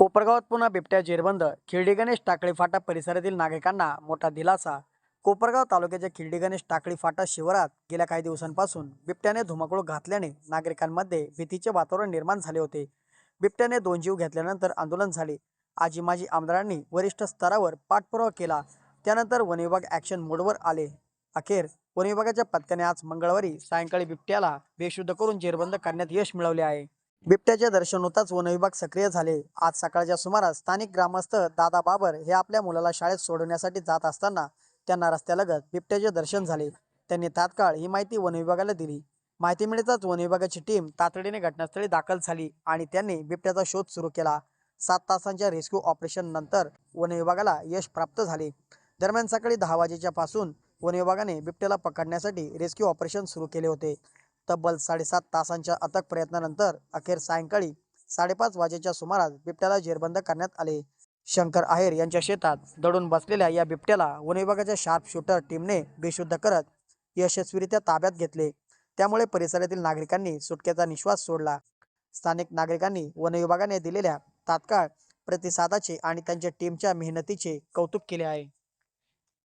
कोपरगावात पुन्हा बिबट्या जेरबंद खिर्डी गणेश टाकळी फाटा परिसरातील नागरिकांना मोठा दिलासा. कोपरगाव तालुक्याच्या खिर्डी गणेश टाकळी फाटा शिवारात गेल्या काही दिवसांपासून बिबट्याने धुमाकूळ घातल्याने नागरिकांमध्ये भीतीचे वातावरण निर्माण झाले होते. बिबट्याने दोन जीव घेतल्यानंतर आंदोलन झाले. आजी माजी आमदारांनी वरिष्ठ स्तरावर पाठपुरावा केला. त्यानंतर वनविभाग ॲक्शन मोडवर आले. अखेर वनविभागाच्या पथकाने आज मंगळवारी सायंकाळी बिबट्याला बेशुद्ध करून जेरबंद करण्यात यश मिळवले आहे. बिबट्याचे दर्शन होताच वनविभाग सक्रिय झाले. आज सकाळच्या सुमारास स्थानिक ग्रामस्थ दादा बाबर हे आपल्या मुलाला शाळेत सोडवण्यासाठी जात असताना त्यांना रस्त्यालगत बिबट्याचे दर्शन झाले. त्यांनी तात्काळ ही माहिती वनविभागाला दिली. माहिती मिळताच वनविभागाची टीम तातडीने घटनास्थळी दाखल झाली आणि त्यांनी बिबट्याचा शोध सुरू केला. सात तासांच्या रेस्क्यू ऑपरेशन नंतर वनविभागाला यश प्राप्त झाले. दरम्यान सकाळी दहा वाजेच्या पासून वनविभागाने बिबट्याला पकडण्यासाठी रेस्क्यू ऑपरेशन सुरू केले होते. तब्बल साडेसात तासांच्या अथक प्रयत्नानंतर अखेर सायंकाळी साडेपाच वाजेच्या सुमारास बिबट्याला जेरबंद करण्यात आले. शंकर आहेर यांच्या शेतात दडून बसलेल्या या बिबट्याला वनविभागाच्या शार्प शूटर टीमने बेशुद्ध करत यशस्वीरित्या ताब्यात घेतले. त्यामुळे परिसरातील नागरिकांनी सुटकेचा निश्वास सोडला. स्थानिक नागरिकांनी वनविभागाने दिलेल्या तात्काळ प्रतिसादाचे आणि त्यांच्या टीमच्या मेहनतीचे कौतुक केले आहे.